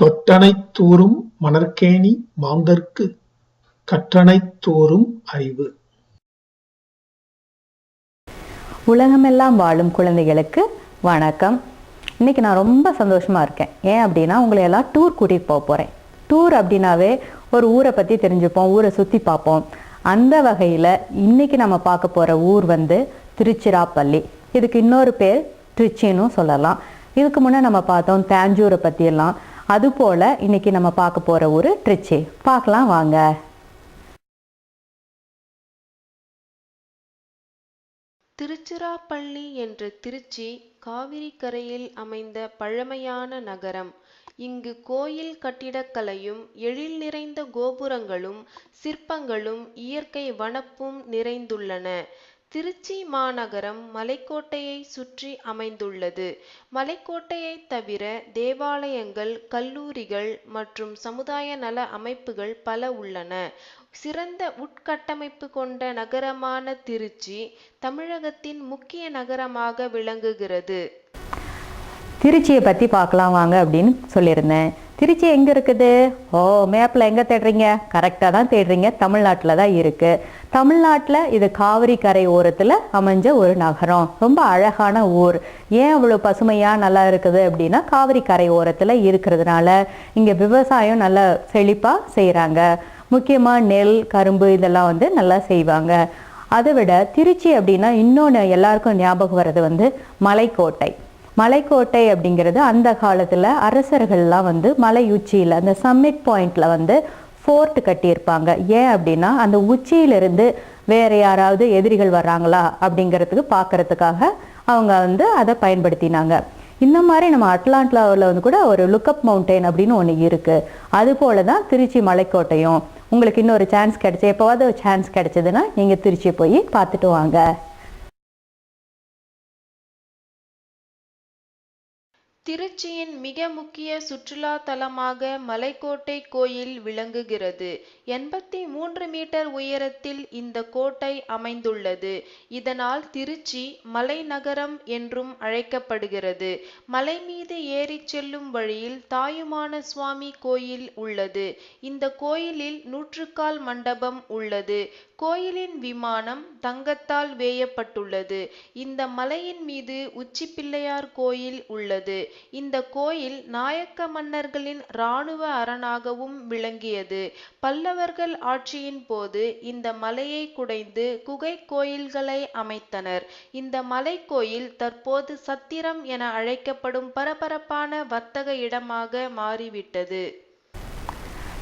தொட்டனைத்தூறும் மணற்கேணி மாந்தர்க்கு கற்றனைத் அறிவு. உலகமெல்லாம் வாழும் குழந்தைகளுக்கு வணக்கம். இன்னைக்கு நான் ரொம்ப சந்தோஷமா இருக்கேன். ஏன் அப்படின்னா உங்களை எல்லாம் டூர் கூட்டிட்டு போக போறேன். டூர் அப்படின்னாவே ஒரு ஊரை பத்தி தெரிஞ்சுப்போம் ஊரை சுத்தி பார்ப்போம். அந்த வகையில இன்னைக்கு நம்ம பார்க்க போற ஊர் வந்து திருச்சிராப்பள்ளி. இதுக்கு இன்னொரு பேர் திருச்சின்னும் சொல்லலாம். இதுக்கு முன்னே நம்ம பார்த்தோம் தேஞ்சூரை பற்றியெல்லாம் அது போல இன்னைக்கு நம்ம பார்க்க போற ஒரு திருச்சி. பார்க்கலாம் வாங்க. திருச்சிராப்பள்ளி என்ற திருச்சி காவிரி கரையில் அமைந்த பழமையான நகரம். இங்கு கோயில் கட்டிடக்கலையும் எழில் நிறைந்த கோபுரங்களும் சிற்பங்களும் இயற்கை வனப்பும் நிறைந்துள்ளன. திருச்சி மாநகரம் மலைக்கோட்டையை சுற்றி அமைந்துள்ளது. மலைக்கோட்டையை தவிர தேவாலயங்கள் கல்லூரிகள் மற்றும் சமுதாய நல அமைப்புகள் பல உள்ளன. சிறந்த உட்கட்டமைப்பு கொண்ட நகரமான திருச்சி தமிழகத்தின் முக்கிய நகரமாக விளங்குகிறது. திருச்சியை பற்றி பார்க்கலாம் வாங்க அப்படின்னு சொல்லியிருந்தேன். திருச்சி எங்கே இருக்குது? ஓ மேப்பில் எங்கே தேடுறீங்க? கரெக்டாக தான் தேடுறீங்க. தமிழ்நாட்டில் தான் இருக்குது தமிழ்நாட்டில் இது காவிரி கரை ஓரத்தில் அமைஞ்ச ஒரு நகரம். ரொம்ப அழகான ஊர். ஏன் அவ்வளோ பசுமையாக நல்லா இருக்குது அப்படின்னா காவிரி கரை ஓரத்தில் இருக்கிறதுனால இங்கே விவசாயம் நல்லா செழிப்பாக செய்கிறாங்க முக்கியமாக நெல் கரும்பு இதெல்லாம் வந்து நல்லா செய்வாங்க. அதை விட திருச்சி அப்படின்னா இன்னொன்று எல்லாருக்கும் ஞாபகம் வர்றது வந்து மலைக்கோட்டை. மலைக்கோட்டை அப்படிங்கிறது அந்த காலத்தில் அரசர்கள்லாம் வந்து மலை உச்சியில் அந்த சம்மிட் பாயிண்டில் வந்து ஃபோர்ட் கட்டியிருப்பாங்க. ஏன் அப்படின்னா அந்த உச்சியிலிருந்து வேற யாராவது எதிரிகள் வர்றாங்களா அப்படிங்கிறதுக்கு பார்க்கறதுக்காக அவங்க வந்து அதை பயன்படுத்தினாங்க. இந்த மாதிரி நம்ம அட்லாண்டாவில் வந்து கூட ஒரு லுக்கப் மவுண்டைன் அப்படின்னு ஒன்று இருக்குது அது போல தான் திருச்சி மலைக்கோட்டையும். உங்களுக்கு இன்னொரு சான்ஸ் கிடச்சி எப்போவாவது ஒரு சான்ஸ் கிடைச்சதுன்னா நீங்கள் திருச்சி போய் பார்த்துட்டு வாங்க. திருச்சியின் மிக முக்கிய சுற்றுலா தலமாக மலைக்கோட்டை கோயில் விளங்குகிறது. எண்பத்தி மூன்று மீட்டர் உயரத்தில் இந்த கோட்டை அமைந்துள்ளது. இதனால் திருச்சி மலைநகரம் என்றும் அழைக்கப்படுகிறது. மலை மீது ஏறி செல்லும் வழியில் தாயுமான சுவாமி கோயில் உள்ளது. இந்த கோயிலில் நூற்றுக்கால் மண்டபம் உள்ளது. கோயிலின் விமானம் தங்கத்தால் வேயப்பட்டுள்ளது. இந்த மலையின் மீது உச்சிப்பிள்ளையார் கோயில் உள்ளது. இந்த கோயில் நாயக்க மன்னர்களின் இராணுவ அரணாகவும் விளங்கியது. பல்லவர்கள் ஆட்சியின் போது இந்த மலையை குடைந்து குகை கோயில்களை அமைத்தனர். இந்த மலை கோயில் தற்போது சத்திரம் என அழைக்கப்படும் பரபரப்பான வர்த்தக இடமாக மாறிவிட்டது.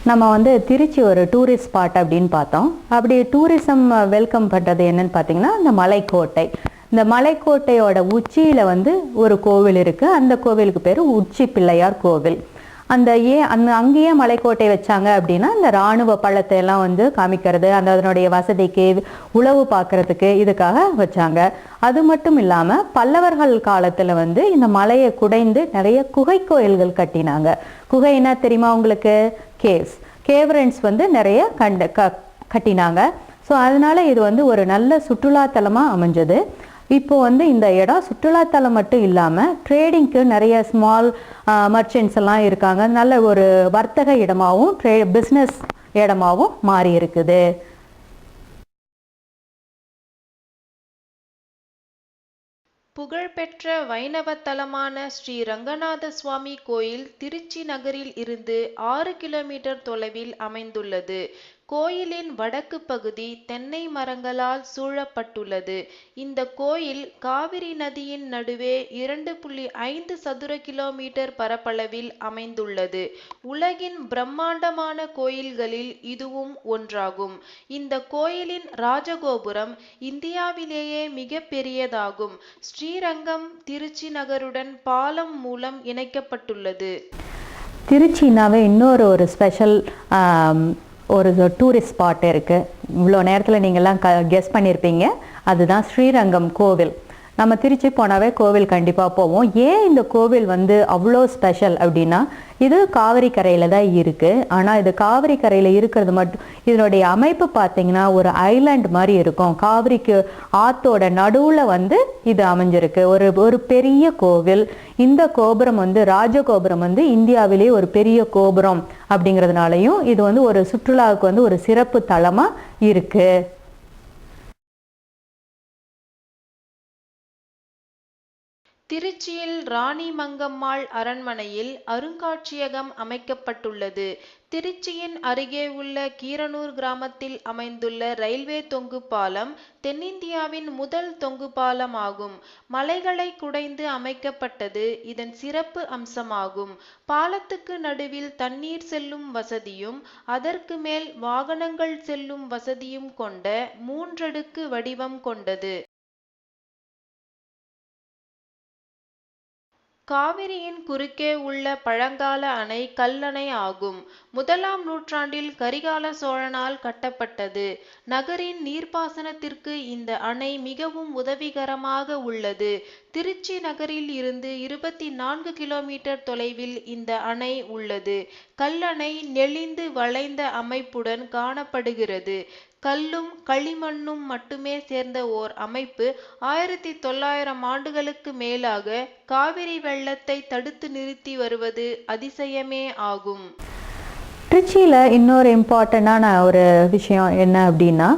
நம்ம வந்து திருச்சி ஒரு டூரிஸ்ட் ஸ்பாட் அப்படின்னு பார்த்தோம். அப்படி டூரிசம் வெல்கம் பண்ணுறது என்னன்னு பார்த்தீங்கன்னா இந்த மலைக்கோட்டை. இந்த மலைக்கோட்டையோட உச்சியில் வந்து ஒரு கோவில் இருக்குது அந்த கோவிலுக்கு பேர் உச்சி பிள்ளையார் கோவில். அந்த ஏன் அந்த அங்கேயே மலைக்கோட்டை வச்சாங்க அப்படின்னா இந்த இராணுவ பழத்தை எல்லாம் வந்து காமிக்கிறது அந்த அதனுடைய வசதிக்கு உளவு பார்க்கறதுக்கு இதுக்காக வச்சாங்க. அது மட்டும் இல்லாமல் பல்லவர்கள் காலத்தில் வந்து இந்த மலையை குடைந்து நிறைய குகை கோயில்கள் கட்டினாங்க. குகைன்னா தெரியுமா உங்களுக்கு? கேவ்ஸ். கேவ்ரன்ஸ் வந்து நிறைய கண்ட க கட்டினாங்க. ஸோ அதனால இது வந்து ஒரு நல்ல சுற்றுலாத்தலமாக அமைஞ்சது. இப்போ வந்து இந்த இடம் சுற்றுலாத்தலம் மட்டும் இல்லாமல் ட்ரேடிங்க்கு நிறைய ஸ்மால் மர்ச்சன்ட்ஸ் எல்லாம் இருக்காங்க. நல்ல ஒரு வர்த்தக இடமாகவும் ட்ரே பிஸ்னஸ் இடமாவும் மாறி இருக்குது. புகழ்பெற்ற வைணவ தலமான ஸ்ரீ ரங்கநாத சுவாமி கோயில் திருச்சி நகரில் இருந்து ஆறு கிலோமீட்டர் தொலைவில் அமைந்துள்ளது. கோயிலின் வடக்கு பகுதி தென்னை மரங்களால் சூழப்பட்டுள்ளது. இந்த கோயில் காவிரி நதியின் நடுவே இரண்டு புள்ளி ஐந்து சதுர கிலோமீட்டர் பரப்பளவில் அமைந்துள்ளது. உலகின் பிரம்மாண்டமான கோயில்களில் இதுவும் ஒன்றாகும். இந்த கோயிலின் ராஜகோபுரம் இந்தியாவிலேயே மிக பெரியதாகும். ஸ்ரீரங்கம் திருச்சி நகருடன் பாலம் மூலம் இணைக்கப்பட்டுள்ளது. திருச்சினாவே இன்னொரு ஒரு ஸ்பெஷல் ஒரு டூரிஸ்ட் ஸ்பாட் இருக்குது இவ்வளோ நேரத்தில் நீங்கள்லாம் க கெஸ் பண்ணியிருப்பீங்க அதுதான் ஸ்ரீரங்கம் கோவில். நம்ம திருச்சி போனாவே கோவில் கண்டிப்பாக போவோம். ஏன் இந்த கோவில் வந்து அவ்வளோ ஸ்பெஷல் அப்படின்னா இது காவிரி கரையில் தான் இருக்குது ஆனால் இது காவிரி கரையில் இருக்கிறது மட்டும் இதனுடைய அமைப்பு பார்த்தீங்கன்னா ஒரு ஐலாண்ட் மாதிரி இருக்கும். காவிரிக்கு ஆத்தோட நடுவில் வந்து இது அமைஞ்சிருக்கு. ஒரு ஒரு பெரிய கோவில். இந்த கோபுரம் வந்து ராஜகோபுரம் வந்து இந்தியாவிலேயே ஒரு பெரிய கோபுரம் அப்படிங்கிறதுனாலையும் இது வந்து ஒரு சுற்றுலாவுக்கு வந்து ஒரு சிறப்பு தலமாக இருக்குது திருச்சியில் ராணி மங்கம்மாள் அரண்மனையில் அருங்காட்சியகம் அமைக்கப்பட்டுள்ளது. திருச்சியின் அருகே உள்ள கீரனூர் கிராமத்தில் அமைந்துள்ள ரயில்வே தொங்கு பாலம் தென்னிந்தியாவின் முதல் தொங்கு பாலம் ஆகும் மலைகளை குடைந்து அமைக்கப்பட்டது இதன் சிறப்பு அம்சமாகும். பாலத்துக்கு நடுவில் தண்ணீர் செல்லும் வசதியும் அதற்கு மேல் வாகனங்கள் செல்லும் வசதியும் கொண்ட மூன்றடுக்கு வடிவம் கொண்டது. காவிரியின் குறுக்கே உள்ள பழங்கால அணை கல்லணை ஆகும். முதலாம் நூற்றாண்டில் கரிகால சோழனால் கட்டப்பட்டது. நகரின் நீர்ப்பாசனத்திற்கு இந்த அணை மிகவும் உதவிகரமாக உள்ளது. திருச்சி நகரில் இருந்து இருபத்தி நான்கு கிலோமீட்டர் தொலைவில் இந்த அணை உள்ளது. கல்லணை நெளிந்து வளைந்த அமைப்புடன் காணப்படுகிறது. கல்லும் களிமண்ணும் மட்டுமே சேர்ந்த ஓர் அமைப்பு ஆயிரத்தி தொள்ளாயிரம் ஆண்டுகளுக்கு மேலாக காவிரி வெள்ளத்தை தடுத்து நிறுத்தி வருவது அதிசயமே ஆகும். திருச்சியில் இன்னொரு இம்பார்ட்டண்ட்டான ஒரு விஷயம் என்ன அப்படின்னா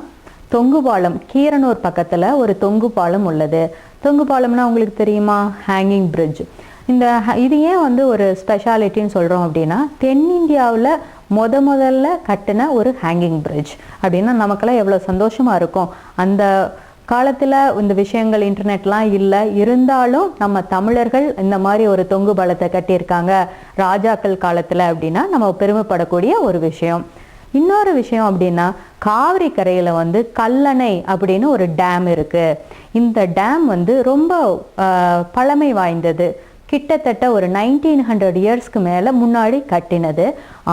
தொங்கு பாலம் கீரனூர் பக்கத்தில் ஒரு தொங்கு பாலம் உள்ளது. தொங்கு பாலம்னா உங்களுக்கு தெரியுமா? ஹேங்கிங் பிரிட்ஜ் இந்த ஹ- இது ஏன் வந்து ஒரு ஸ்பெஷாலிட்டின்னு சொல்கிறோம் அப்படின்னா தென்னிந்தியாவில் முத முதல்ல கட்டின ஒரு ஹேங்கிங் பிரிட்ஜ் அப்படின்னா நமக்கெல்லாம் எவ்வளோ சந்தோஷமாக இருக்கும். அந்த காலத்தில் இந்த விஷயங்கள் இன்டர்நெட்லாம் இல்லை. இருந்தாலும் நம்ம தமிழர்கள் இந்த மாதிரி ஒரு தொங்கு பாலத்தை கட்டியிருக்காங்க. ராஜாக்கள் காலத்தில் அப்படின்னா நம்ம பெருமைப்படக்கூடிய ஒரு விஷயம். இன்னொரு விஷயம் அப்படின்னா காவிரி கரையில் வந்து கல்லணை அப்படின்னு ஒரு டேம் இருக்குது இந்த டேம் வந்து ரொம்ப பழமை வாய்ந்தது. கிட்டத்தட்ட ஒரு நைன்டீன் ஹண்ட்ரட் இயர்ஸ்க்கு மேலே முன்னாடி கட்டினது.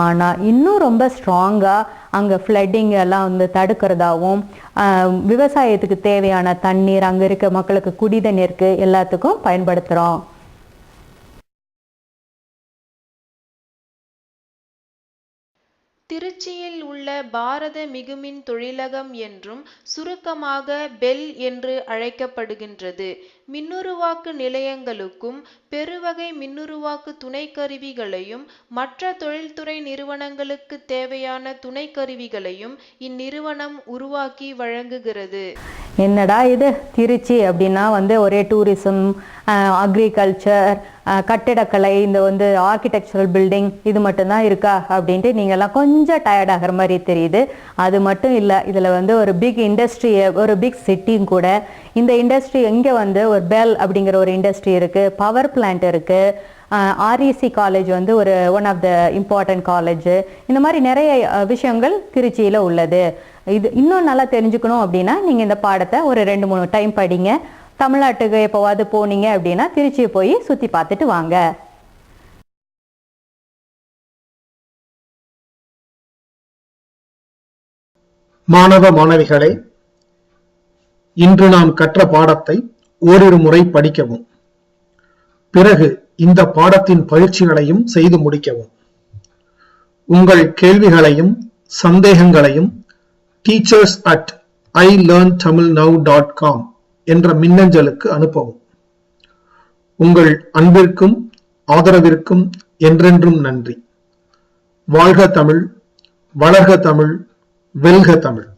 ஆனால் இன்னும் ரொம்ப ஸ்ட்ராங்காக அங்கே ஃப்ளட்டிங் எல்லாம் வந்து தடுக்கிறதாவும் விவசாயத்துக்கு தேவையான தண்ணீர் அங்கே இருக்க மக்களுக்கு குடித தண்ணீருக்கு எல்லாத்துக்கும் பயன்படுத்துகிறோம் திருச்சியில் உள்ள பாரத மிகுமின் தொழிலகம் என்றும் சுருக்கமாக பெல் என்று அழைக்கப்படுகின்றது. மின்னுருவாக்கு நிலையங்களுக்கும் பெருவகை மின்னுருவாக்கு துணைக்கருவிகளையும் மற்ற தொழில்துறை நிறுவனங்களுக்கு தேவையான துணைக்கருவிகளையும் இந்நிறுவனம் உருவாக்கி வழங்குகிறது. என்னடா இது? திருச்சி அப்படின்னா வந்து ஒரே டூரிசம் அக்ரிகல்ச்சர் கட்டிடக்கலை இந்த வந்து ஆர்கிடெக்சரல் பில்டிங் இது மட்டும்தான் இருக்கா அப்படின்ட்டு நீங்கள்லாம் கொஞ்சம் டயர்ட் ஆகிற மாதிரி தெரியுது. அது மட்டும் இல்லை இதில் வந்து ஒரு பிக் இண்டஸ்ட்ரி ஒரு பிக் சிட்டியும் கூட. இந்த இண்டஸ்ட்ரி எங்கே வந்து ஒரு பெல் அப்படிங்கிற ஒரு இண்டஸ்ட்ரி இருக்குது பவர் பிளான்ட் இருக்குது ஆர்இசி காலேஜ் வந்து ஒரு one of the important college இந்த மாதிரி நிறைய விஷயங்கள் திருச்சியில் உள்ளது. இது இன்னும் நல்லா தெரிஞ்சுக்கணும் அப்படின்னா நீங்கள் இந்த பாடத்தை ஒரு ரெண்டு மூணு டைம் படிங்க. தமிழ்நாட்டுக்கு எப்போவாது போனீங்க அப்படின்னா திருச்சியை போய் சுற்றி பார்த்துட்டு வாங்க. மாணவ மாணவிகளே இன்று நாம் கற்ற பாடத்தை ஓரிரு முறை படிக்கவும். பிறகு இந்த பாடத்தின் பயிற்சிகளையும் செய்து முடிக்கவும். உங்கள் கேள்விகளையும் சந்தேகங்களையும் teachers at I learn Tamil now dot com என்ற மின்னஞ்சலுக்கு அனுப்பவும். உங்கள் அன்பிற்கும் ஆதரவிற்கும் என்றென்றும் நன்றி. வாழ்க தமிழ் வளர்க தமிழ் வெல்க தமிழ்.